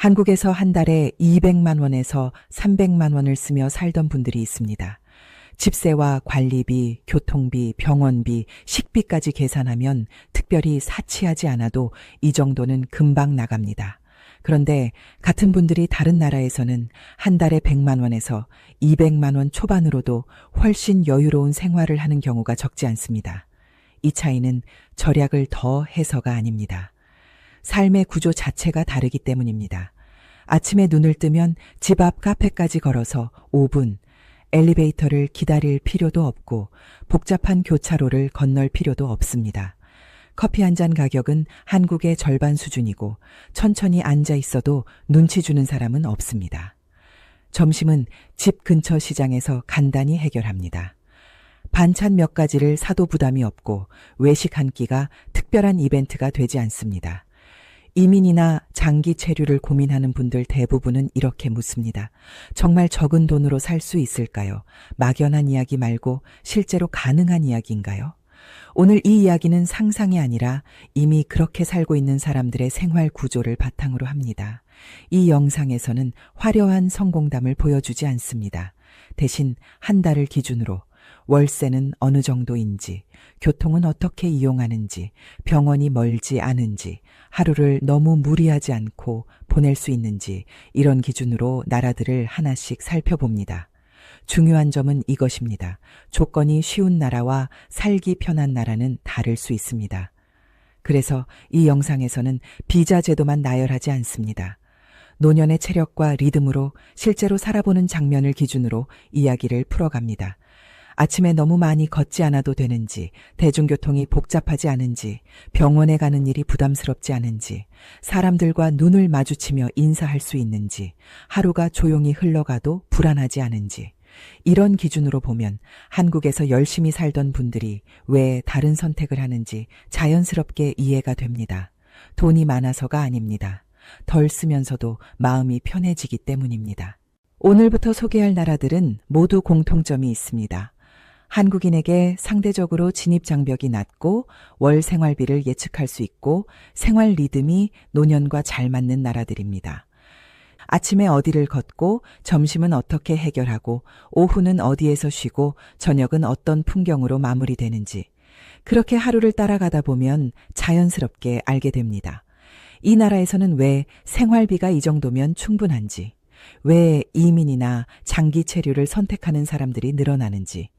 한국에서 한 달에 200만 원에서 300만 원을 쓰며 살던 분들이 있습니다. 집세와 관리비, 교통비, 병원비, 식비까지 계산하면 특별히 사치하지 않아도 이 정도는 금방 나갑니다. 그런데 같은 분들이 다른 나라에서는 한 달에 100만 원에서 200만 원 초반으로도 훨씬 여유로운 생활을 하는 경우가 적지 않습니다. 이 차이는 절약을 더 해서가 아닙니다. 삶의 구조 자체가 다르기 때문입니다. 아침에 눈을 뜨면 집 앞 카페까지 걸어서 5분, 엘리베이터를 기다릴 필요도 없고 복잡한 교차로를 건널 필요도 없습니다. 커피 한 잔 가격은 한국의 절반 수준이고 천천히 앉아 있어도 눈치 주는 사람은 없습니다. 점심은 집 근처 시장에서 간단히 해결합니다. 반찬 몇 가지를 사도 부담이 없고 외식 한 끼가 특별한 이벤트가 되지 않습니다. 이민이나 장기 체류를 고민하는 분들 대부분은 이렇게 묻습니다. 정말 적은 돈으로 살 수 있을까요? 막연한 이야기 말고 실제로 가능한 이야기인가요? 오늘 이 이야기는 상상이 아니라 이미 그렇게 살고 있는 사람들의 생활 구조를 바탕으로 합니다. 이 영상에서는 화려한 성공담을 보여주지 않습니다. 대신 한 달을 기준으로 월세는 어느 정도인지, 교통은 어떻게 이용하는지, 병원이 멀지 않은지, 하루를 너무 무리하지 않고 보낼 수 있는지, 이런 기준으로 나라들을 하나씩 살펴봅니다. 중요한 점은 이것입니다. 조건이 쉬운 나라와 살기 편한 나라는 다를 수 있습니다. 그래서 이 영상에서는 비자 제도만 나열하지 않습니다. 노년의 체력과 리듬으로 실제로 살아보는 장면을 기준으로 이야기를 풀어갑니다. 아침에 너무 많이 걷지 않아도 되는지, 대중교통이 복잡하지 않은지, 병원에 가는 일이 부담스럽지 않은지, 사람들과 눈을 마주치며 인사할 수 있는지, 하루가 조용히 흘러가도 불안하지 않은지, 이런 기준으로 보면 한국에서 열심히 살던 분들이 왜 다른 선택을 하는지 자연스럽게 이해가 됩니다. 돈이 많아서가 아닙니다. 덜 쓰면서도 마음이 편해지기 때문입니다. 오늘부터 소개할 나라들은 모두 공통점이 있습니다. 한국인에게 상대적으로 진입 장벽이 낮고 월 생활비를 예측할 수 있고 생활 리듬이 노년과 잘 맞는 나라들입니다. 아침에 어디를 걷고 점심은 어떻게 해결하고 오후는 어디에서 쉬고 저녁은 어떤 풍경으로 마무리되는지 그렇게 하루를 따라가다 보면 자연스럽게 알게 됩니다. 이 나라에서는 왜 생활비가 이 정도면 충분한지, 왜 이민이나 장기 체류를 선택하는 사람들이 늘어나는지,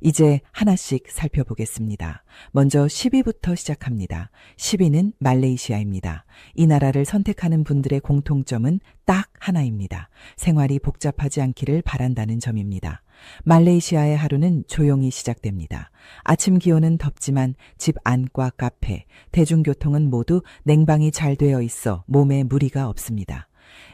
이제 하나씩 살펴보겠습니다. 먼저 10위부터 시작합니다. 10위는 말레이시아입니다. 이 나라를 선택하는 분들의 공통점은 딱 하나입니다. 생활이 복잡하지 않기를 바란다는 점입니다. 말레이시아의 하루는 조용히 시작됩니다. 아침 기온은 덥지만 집 안과 카페, 대중교통은 모두 냉방이 잘 되어 있어 몸에 무리가 없습니다.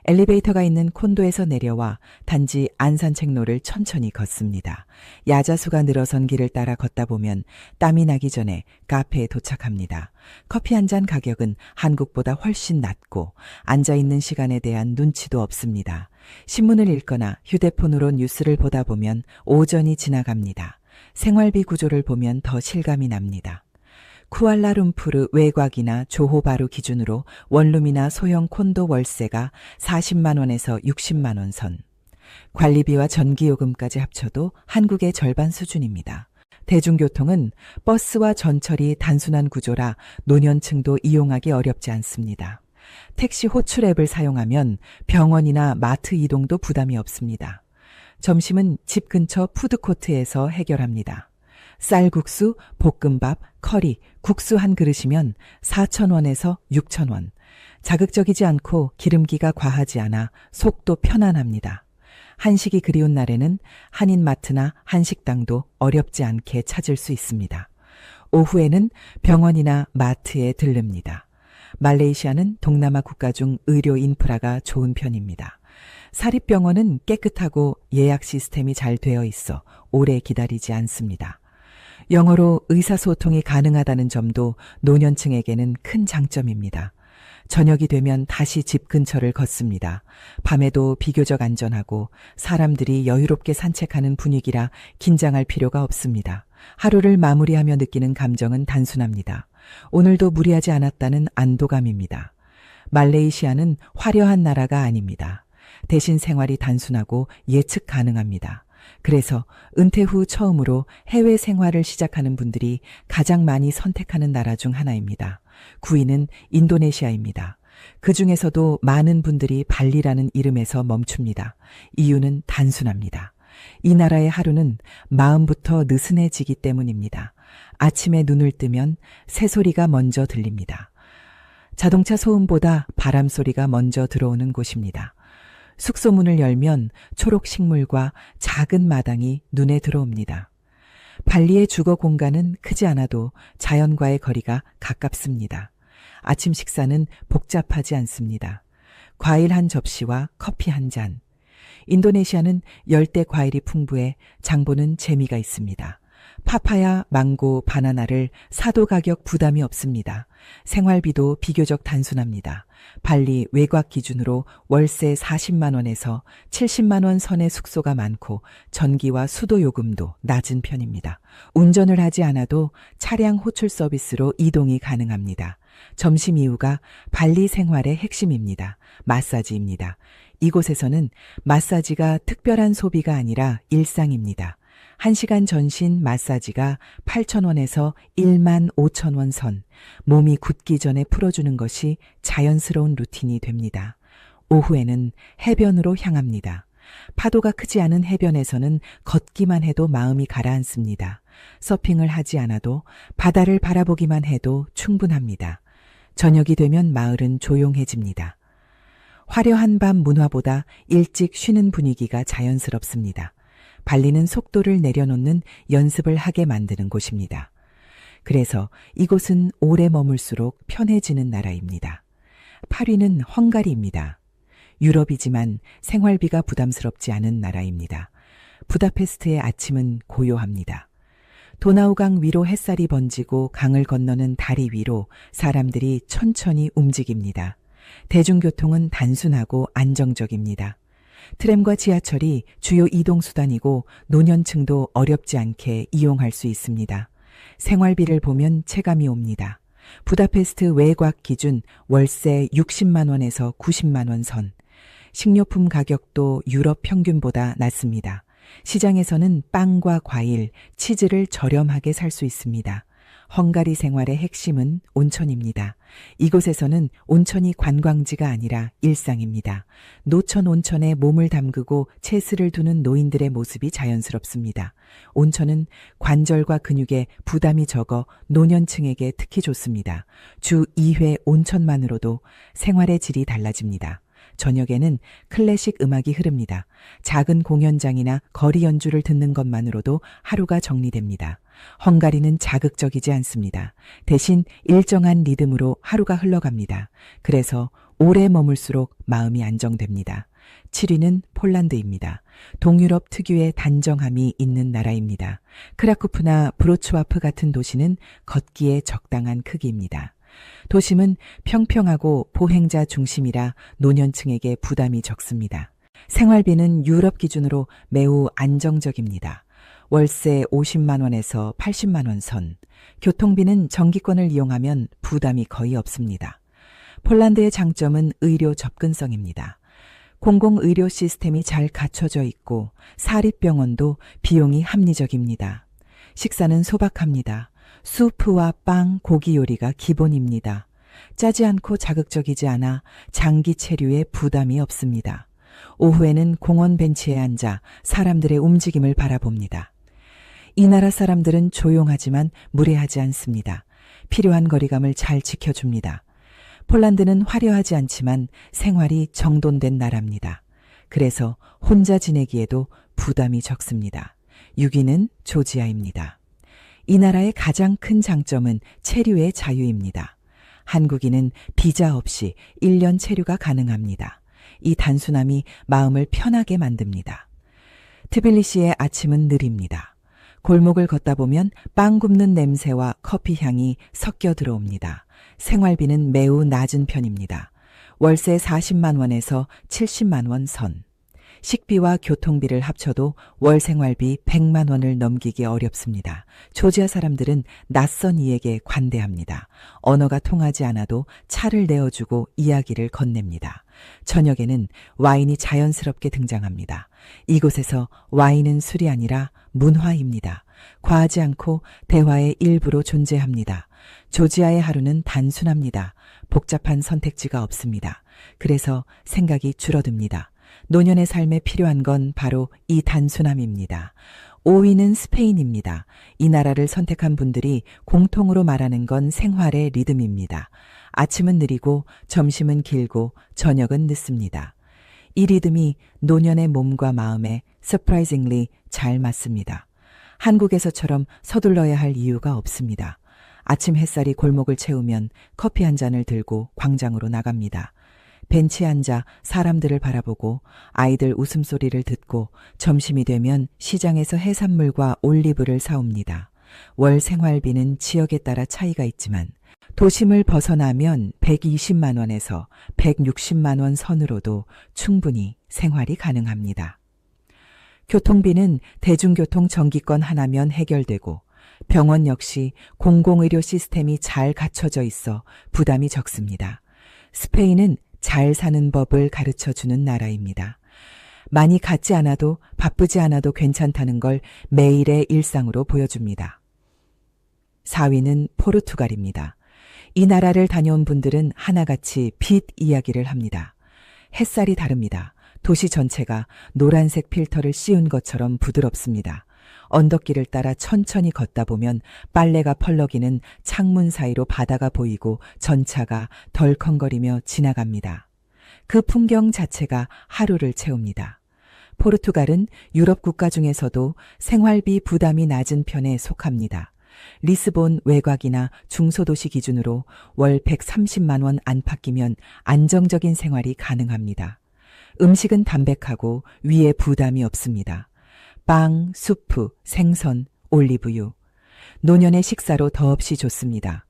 엘리베이터가 있는 콘도에서 내려와 단지 안산책로를 천천히 걷습니다. 야자수가 늘어선 길을 따라 걷다 보면 땀이 나기 전에 카페에 도착합니다. 커피 한 잔 가격은 한국보다 훨씬 낮고 앉아있는 시간에 대한 눈치도 없습니다. 신문을 읽거나 휴대폰으로 뉴스를 보다 보면 오전이 지나갑니다. 생활비 구조를 보면 더 실감이 납니다. 쿠알라룸푸르 외곽이나 조호바루 기준으로 원룸이나 소형 콘도 월세가 40만 원에서 60만 원 선. 관리비와 전기요금까지 합쳐도 한국의 절반 수준입니다. 대중교통은 버스와 전철이 단순한 구조라 노년층도 이용하기 어렵지 않습니다. 택시 호출 앱을 사용하면 병원이나 마트 이동도 부담이 없습니다. 점심은 집 근처 푸드코트에서 해결합니다. 쌀국수, 볶음밥, 커리, 국수 한 그릇이면 4,000원에서 6,000원. 자극적이지 않고 기름기가 과하지 않아 속도 편안합니다. 한식이 그리운 날에는 한인마트나 한식당도 어렵지 않게 찾을 수 있습니다. 오후에는 병원이나 마트에 들릅니다. 말레이시아는 동남아 국가 중 의료 인프라가 좋은 편입니다. 사립병원은 깨끗하고 예약 시스템이 잘 되어 있어 오래 기다리지 않습니다. 영어로 의사소통이 가능하다는 점도 노년층에게는 큰 장점입니다. 저녁이 되면 다시 집 근처를 걷습니다. 밤에도 비교적 안전하고 사람들이 여유롭게 산책하는 분위기라 긴장할 필요가 없습니다. 하루를 마무리하며 느끼는 감정은 단순합니다. 오늘도 무리하지 않았다는 안도감입니다. 말레이시아는 화려한 나라가 아닙니다. 대신 생활이 단순하고 예측 가능합니다. 그래서 은퇴 후 처음으로 해외 생활을 시작하는 분들이 가장 많이 선택하는 나라 중 하나입니다. 9위는 인도네시아입니다. 그 중에서도 많은 분들이 발리라는 이름에서 멈춥니다. 이유는 단순합니다. 이 나라의 하루는 마음부터 느슨해지기 때문입니다. 아침에 눈을 뜨면 새소리가 먼저 들립니다. 자동차 소음보다 바람 소리가 먼저 들어오는 곳입니다. 숙소 문을 열면 초록 식물과 작은 마당이 눈에 들어옵니다. 발리의 주거 공간은 크지 않아도 자연과의 거리가 가깝습니다. 아침 식사는 복잡하지 않습니다. 과일 한 접시와 커피 한 잔. 인도네시아는 열대 과일이 풍부해 장보는 재미가 있습니다. 파파야, 망고, 바나나를 사도 가격 부담이 없습니다. 생활비도 비교적 단순합니다. 발리 외곽 기준으로 월세 40만 원에서 70만 원 선의 숙소가 많고 전기와 수도 요금도 낮은 편입니다. 운전을 하지 않아도 차량 호출 서비스로 이동이 가능합니다. 점심 이후가 발리 생활의 핵심입니다. 마사지입니다. 이곳에서는 마사지가 특별한 소비가 아니라 일상입니다. 1시간 전신 마사지가 8,000원에서 1만 5천원 선, 몸이 굳기 전에 풀어주는 것이 자연스러운 루틴이 됩니다. 오후에는 해변으로 향합니다. 파도가 크지 않은 해변에서는 걷기만 해도 마음이 가라앉습니다. 서핑을 하지 않아도 바다를 바라보기만 해도 충분합니다. 저녁이 되면 마을은 조용해집니다. 화려한 밤 문화보다 일찍 쉬는 분위기가 자연스럽습니다. 발리는 속도를 내려놓는 연습을 하게 만드는 곳입니다. 그래서 이곳은 오래 머물수록 편해지는 나라입니다. 8위는 헝가리입니다. 유럽이지만 생활비가 부담스럽지 않은 나라입니다. 부다페스트의 아침은 고요합니다. 도나우강 위로 햇살이 번지고 강을 건너는 다리 위로 사람들이 천천히 움직입니다. 대중교통은 단순하고 안정적입니다. 트램과 지하철이 주요 이동수단이고 노년층도 어렵지 않게 이용할 수 있습니다. 생활비를 보면 체감이 옵니다. 부다페스트 외곽 기준 월세 60만 원에서 90만 원 선. 식료품 가격도 유럽 평균보다 낮습니다. 시장에서는 빵과 과일, 치즈를 저렴하게 살 수 있습니다. 헝가리 생활의 핵심은 온천입니다. 이곳에서는 온천이 관광지가 아니라 일상입니다. 노천 온천에 몸을 담그고 채스를 두는 노인들의 모습이 자연스럽습니다. 온천은 관절과 근육에 부담이 적어 노년층에게 특히 좋습니다. 주 2회 온천만으로도 생활의 질이 달라집니다. 저녁에는 클래식 음악이 흐릅니다. 작은 공연장이나 거리 연주를 듣는 것만으로도 하루가 정리됩니다. 헝가리는 자극적이지 않습니다. 대신 일정한 리듬으로 하루가 흘러갑니다. 그래서 오래 머물수록 마음이 안정됩니다. 7위는 폴란드입니다. 동유럽 특유의 단정함이 있는 나라입니다. 크라쿠프나 브로츠와프 같은 도시는 걷기에 적당한 크기입니다. 도심은 평평하고 보행자 중심이라 노년층에게 부담이 적습니다. 생활비는 유럽 기준으로 매우 안정적입니다. 월세 50만 원에서 80만 원 선, 교통비는 정기권을 이용하면 부담이 거의 없습니다. 폴란드의 장점은 의료 접근성입니다. 공공의료 시스템이 잘 갖춰져 있고 사립병원도 비용이 합리적입니다. 식사는 소박합니다. 수프와 빵, 고기 요리가 기본입니다. 짜지 않고 자극적이지 않아 장기 체류에 부담이 없습니다. 오후에는 공원 벤치에 앉아 사람들의 움직임을 바라봅니다. 이 나라 사람들은 조용하지만 무례하지 않습니다. 필요한 거리감을 잘 지켜줍니다. 폴란드는 화려하지 않지만 생활이 정돈된 나라입니다. 그래서 혼자 지내기에도 부담이 적습니다. 6위는 조지아입니다. 이 나라의 가장 큰 장점은 체류의 자유입니다. 한국인은 비자 없이 1년 체류가 가능합니다. 이 단순함이 마음을 편하게 만듭니다. 트빌리시의 아침은 느립니다. 골목을 걷다 보면 빵 굽는 냄새와 커피 향이 섞여 들어옵니다. 생활비는 매우 낮은 편입니다. 월세 40만 원에서 70만 원 선. 식비와 교통비를 합쳐도 월 생활비 100만 원을 넘기기 어렵습니다. 조지아 사람들은 낯선 이에게 관대합니다. 언어가 통하지 않아도 차를 내어주고 이야기를 건넵니다. 저녁에는 와인이 자연스럽게 등장합니다. 이곳에서 와인은 술이 아니라 문화입니다. 과하지 않고 대화의 일부로 존재합니다. 조지아의 하루는 단순합니다. 복잡한 선택지가 없습니다. 그래서 생각이 줄어듭니다. 노년의 삶에 필요한 건 바로 이 단순함입니다. 5위는 스페인입니다. 이 나라를 선택한 분들이 공통으로 말하는 건 생활의 리듬입니다. 아침은 느리고 점심은 길고 저녁은 늦습니다. 이 리듬이 노년의 몸과 마음에 surprisingly 잘 맞습니다. 한국에서처럼 서둘러야 할 이유가 없습니다. 아침 햇살이 골목을 채우면 커피 한 잔을 들고 광장으로 나갑니다. 벤치에 앉아 사람들을 바라보고 아이들 웃음소리를 듣고 점심이 되면 시장에서 해산물과 올리브를 사옵니다. 월 생활비는 지역에 따라 차이가 있지만 도심을 벗어나면 120만 원에서 160만 원 선으로도 충분히 생활이 가능합니다. 교통비는 대중교통 정기권 하나면 해결되고 병원 역시 공공의료 시스템이 잘 갖춰져 있어 부담이 적습니다. 스페인은 잘 사는 법을 가르쳐 주는 나라입니다. 많이 갖지 않아도 바쁘지 않아도 괜찮다는 걸 매일의 일상으로 보여줍니다. 4위는 포르투갈입니다. 이 나라를 다녀온 분들은 하나같이 빛 이야기를 합니다. 햇살이 다릅니다. 도시 전체가 노란색 필터를 씌운 것처럼 부드럽습니다. 언덕길을 따라 천천히 걷다 보면 빨래가 펄럭이는 창문 사이로 바다가 보이고 전차가 덜컹거리며 지나갑니다. 그 풍경 자체가 하루를 채웁니다. 포르투갈은 유럽 국가 중에서도 생활비 부담이 낮은 편에 속합니다. 리스본 외곽이나 중소도시 기준으로 월 130만 원 안팎이면 안정적인 생활이 가능합니다. 음식은 담백하고 위에 부담이 없습니다. 빵, 수프, 생선, 올리브유. 노년의 식사로 더없이 좋습니다.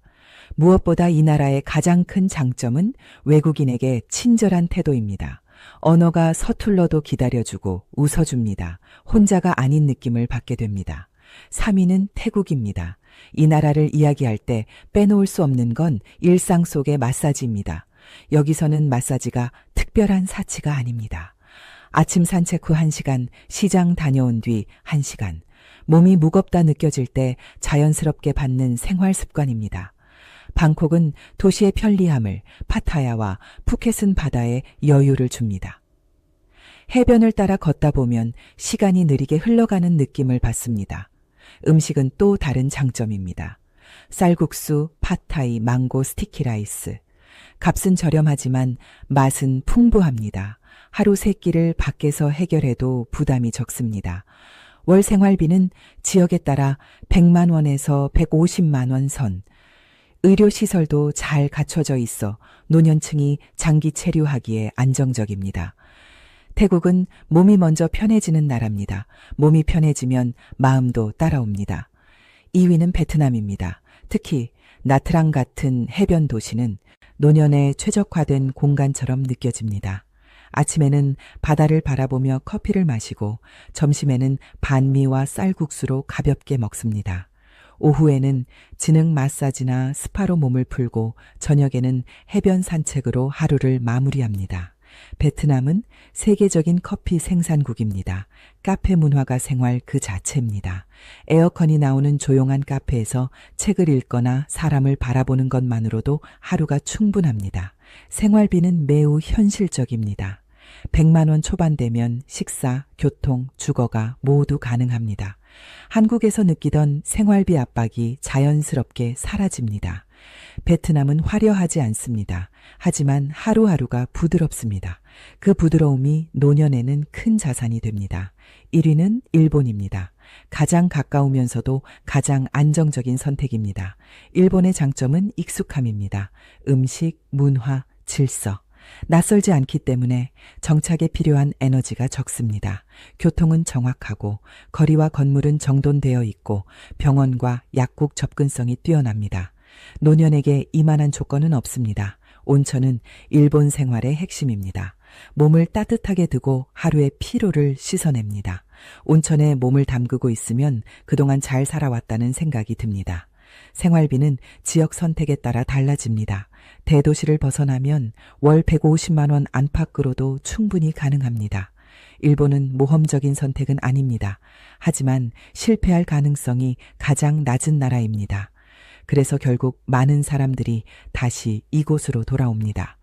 무엇보다 이 나라의 가장 큰 장점은 외국인에게 친절한 태도입니다. 언어가 서툴러도 기다려주고 웃어줍니다. 혼자가 아닌 느낌을 받게 됩니다. 3위는 태국입니다. 이 나라를 이야기할 때 빼놓을 수 없는 건 일상 속의 마사지입니다. 여기서는 마사지가 특별한 사치가 아닙니다. 아침 산책 후 1시간, 시장 다녀온 뒤 1시간, 몸이 무겁다 느껴질 때 자연스럽게 받는 생활 습관입니다. 방콕은 도시의 편리함을 파타야와 푸켓은 바다에 여유를 줍니다. 해변을 따라 걷다 보면 시간이 느리게 흘러가는 느낌을 받습니다. 음식은 또 다른 장점입니다. 쌀국수, 팟타이, 망고, 스티키 라이스. 값은 저렴하지만 맛은 풍부합니다. 하루 세 끼를 밖에서 해결해도 부담이 적습니다. 월 생활비는 지역에 따라 100만 원에서 150만 원 선. 의료시설도 잘 갖춰져 있어 노년층이 장기 체류하기에 안정적입니다. 태국은 몸이 먼저 편해지는 나라입니다. 몸이 편해지면 마음도 따라옵니다. 2위는 베트남입니다. 특히 나트랑 같은 해변 도시는 노년에 최적화된 공간처럼 느껴집니다. 아침에는 바다를 바라보며 커피를 마시고 점심에는 반미와 쌀국수로 가볍게 먹습니다. 오후에는 지능 마사지나 스파로 몸을 풀고 저녁에는 해변 산책으로 하루를 마무리합니다. 베트남은 세계적인 커피 생산국입니다. 카페 문화가 생활 그 자체입니다. 에어컨이 나오는 조용한 카페에서 책을 읽거나 사람을 바라보는 것만으로도 하루가 충분합니다. 생활비는 매우 현실적입니다. 100만 원 초반 되면 식사, 교통, 주거가 모두 가능합니다. 한국에서 느끼던 생활비 압박이 자연스럽게 사라집니다. 베트남은 화려하지 않습니다. 하지만 하루하루가 부드럽습니다. 그 부드러움이 노년에는 큰 자산이 됩니다. 1위는 일본입니다. 가장 가까우면서도 가장 안정적인 선택입니다. 일본의 장점은 익숙함입니다. 음식, 문화, 질서. 낯설지 않기 때문에 정착에 필요한 에너지가 적습니다. 교통은 정확하고 거리와 건물은 정돈되어 있고 병원과 약국 접근성이 뛰어납니다. 노년에게 이만한 조건은 없습니다. 온천은 일본 생활의 핵심입니다. 몸을 따뜻하게 두고 하루의 피로를 씻어냅니다. 온천에 몸을 담그고 있으면 그동안 잘 살아왔다는 생각이 듭니다. 생활비는 지역 선택에 따라 달라집니다. 대도시를 벗어나면 월 150만 원 안팎으로도 충분히 가능합니다. 일본은 모험적인 선택은 아닙니다. 하지만 실패할 가능성이 가장 낮은 나라입니다. 그래서 결국 많은 사람들이 다시 이곳으로 돌아옵니다.